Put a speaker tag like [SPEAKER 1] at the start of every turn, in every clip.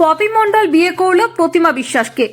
[SPEAKER 1] Poppy মণ্ডল বিয়ে করল প্রতিমা বিশ্বাসকে।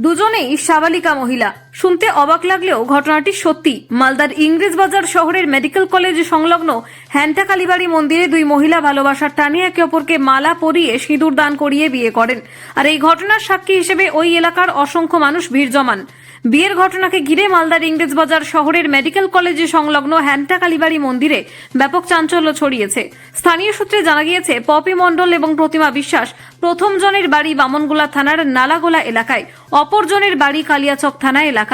[SPEAKER 1] দুজনেই সাবালিকা মহিলা। শুনতে অবাক লাগলেও ঘটনাটি সত্যি। মালদার ইংরেজ বাজার শহরের মেডিকেল কলেজ সংলগ্ন হ্যান্টা কালীবাড়ি মন্দিরে দুই মহিলা ভালোবাসার টানে একে অপরকে মালা পরিয়ে সিঁদুর দান করিয়ে বিয়ে করেন। আর এই ঘটনার সাক্ষী হিসেবে ওই এলাকার অসংখ্য মানুষ ভিড় জমান। বিয়ের ঘটনাকে ঘিরে মালদার ইংরেজ বাজার শহরের মেডিকেল কলেজে সংলগ্ন হ্যান্টা কালীবাড়ি মন্দিরে ব্যাপক চাঞ্চল্য ছড়িয়েছে। স্থানীয় সূত্রে জানা গিয়েছে, পপি মণ্ডল এবং প্রতিমা বিশ্বাস প্রথম জনের বাড়ি বামনগোলা থানার নালাগোলা এলাকায়, অপরজনের বাড়ি কালিয়াচক থানা এলাকায়।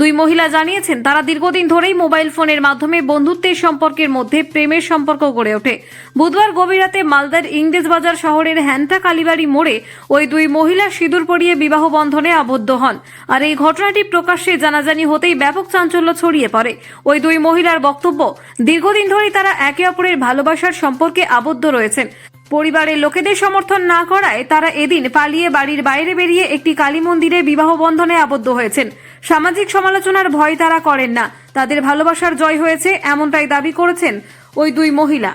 [SPEAKER 1] দুই মহিলা জানিয়েছেন, তারা দীর্ঘদিন ধরেই মোবাইল ফোনের মাধ্যমে বন্ধুত্বের সম্পর্কের মধ্যে প্রেমের সম্পর্ক গড়ে ওঠে। বুধবার গভীর রাতে মালদার ইংরেজ বাজার শহরের হ্যান্টা কালীবাড়ি মোড়ে ওই দুই মহিলা সিঁদুর পরিয়ে বিবাহ বন্ধনে আবদ্ধ হন। আর এই ঘটনাটি প্রকাশ্যে জানাজানি হতেই ব্যাপক চাঞ্চল্য ছড়িয়ে পড়ে। ওই দুই মহিলার বক্তব্য, দীর্ঘদিন ধরেই তারা একে অপরের ভালোবাসার সম্পর্কে আবদ্ধ রয়েছেন। পরিবারের লোকেদের সমর্থন না করায় তারা এদিন পালিয়ে বাড়ির বাইরে বেরিয়ে একটি কালী মন্দিরে বিবাহ বন্ধনে আবদ্ধ হয়েছেন। সামাজিক সমালোচনার ভয় তারা করেন না। তাদের ভালোবাসার জয় হয়েছে এমনটাই দাবি করেছেন ওই দুই মহিলা।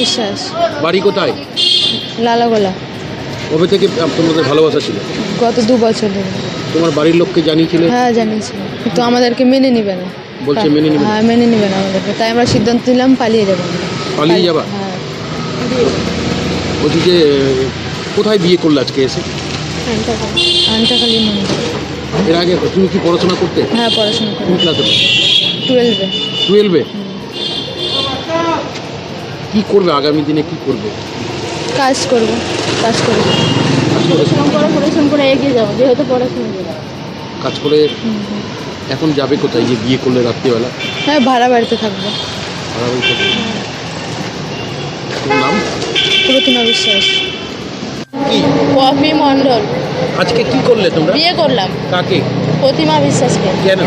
[SPEAKER 2] বিশ্বাস
[SPEAKER 3] বাড়ি কোথায়?
[SPEAKER 2] লালাগোলা।
[SPEAKER 3] কবে থেকে তোমাদের ভালোবাসা ছিল?
[SPEAKER 2] গত দু বছর ধরে।
[SPEAKER 3] তোমার বাড়ির লোককে জানিয়েছিলে?
[SPEAKER 2] হ্যাঁ জানিয়েছি কিন্তু আমাদেরকে মেনে নিবে না।
[SPEAKER 3] বলছে মেনে নিবে
[SPEAKER 2] হ্যাঁ মেনে নিবে না আমাদেরকে। তাই আমরা সিদ্ধান্ত নিলাম পালিয়ে যাব।
[SPEAKER 3] পালিয়ে যাবা?
[SPEAKER 2] হ্যাঁ।
[SPEAKER 3] বলছি যে কোথায় বিয়ে করলে আজকে এসে?
[SPEAKER 2] আনটাকালি মন্দির।
[SPEAKER 3] এর আগে তুমি কি পড়াশোনা করতে?
[SPEAKER 2] হ্যাঁ পড়াশোনা করি।
[SPEAKER 3] কোন ক্লাসে?
[SPEAKER 2] টুয়েলভে।
[SPEAKER 3] টুয়েলভে? কি করবে আগামী দিনে? কি করবে?
[SPEAKER 2] কাজ করব কাজ করব।
[SPEAKER 3] কাজ করে
[SPEAKER 2] পড়াশোনা করে এগিয়ে যাব যেহেতু পড়াশোনা
[SPEAKER 3] কাজ করে এখন যাবে কোথায়? যে বিয়ে করলে রাত্রিবেলা?
[SPEAKER 2] হ্যাঁ ভাড়া বাড়িতে থাকব।
[SPEAKER 3] ভাড়া বাড়ি থাকবে। তোমার নাম?
[SPEAKER 2] প্রতিমা বিশ্বাস।
[SPEAKER 3] কি?
[SPEAKER 2] পপি মণ্ডল।
[SPEAKER 3] আজকে কি করলে তোমরা?
[SPEAKER 2] বিয়ে করলাম।
[SPEAKER 3] কাকে?
[SPEAKER 2] প্রতিমা বিশ্বাসকে।
[SPEAKER 3] কেন?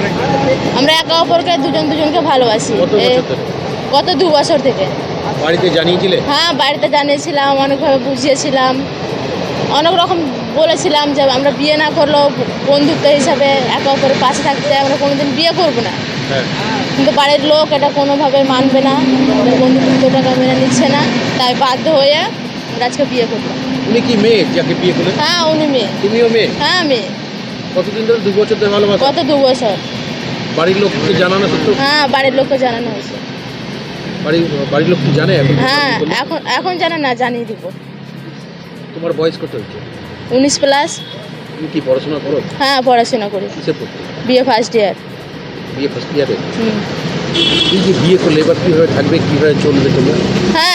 [SPEAKER 2] আমরা একে অপরকে দুজন দুজনকে ভালোবাসি।
[SPEAKER 3] কত
[SPEAKER 2] এ,
[SPEAKER 3] বছর ধরে?
[SPEAKER 2] গত দু বছর থেকে।
[SPEAKER 3] বাড়িতে জানিয়েছিলে?
[SPEAKER 2] হ্যাঁ বাড়িতে জানিয়েছিলাম অনেকভাবে বুঝিয়েছিলাম। অনেক রকম বলেছিলাম যে আমরা বিয়ে না করলেও বন্ধুত্ব হিসাবে একে অপরের পাশে থাকতে চাই আমরা কোনোদিন বিয়ে করব না।
[SPEAKER 3] হ্যাঁ।
[SPEAKER 2] কিন্তু বাড়ির লোক এটা কোনোভাবে মানবে না। আমাদের বন্ধুত্বটাকে মেনে নিচ্ছে না। তাই বাধ্য হয়ে আমরা আজকে বিয়ে করলাম।
[SPEAKER 3] উনি কি মেয়ে যাকে বিয়ে করলে
[SPEAKER 2] হ্যাঁ উনি মেয়ে।
[SPEAKER 3] তুমিও মেয়ে?
[SPEAKER 2] হ্যাঁ মেয়ে।
[SPEAKER 3] কতদিন ধরে দু বছর ধরে ভালোবাসা?
[SPEAKER 2] গত দু বছর?
[SPEAKER 3] বাড়ির লোককে জানানো সত্য?
[SPEAKER 2] হ্যাঁ বাড়ির লোককে জানানো হয়েছে।
[SPEAKER 3] বাড়ির বাড়ির লোক কি জানে এখন?
[SPEAKER 2] হ্যাঁ এখন এখন জানে না জানিয়ে দিব।
[SPEAKER 3] তোমার বয়স কত হচ্ছে
[SPEAKER 2] উনিশ প্লাস।
[SPEAKER 3] তুমি কি পড়াশোনা করো?
[SPEAKER 2] হ্যাঁ পড়াশোনা করি।
[SPEAKER 3] কিসে পড়তে?
[SPEAKER 2] বিয়ে ফার্স্ট ইয়ার
[SPEAKER 3] বিয়ে ফার্স্ট ইয়ারে
[SPEAKER 2] হুম।
[SPEAKER 3] এই যে বিয়ে করলে এবার কীভাবে থাকবে কীভাবে চলবে তোমরা?
[SPEAKER 2] হ্যাঁ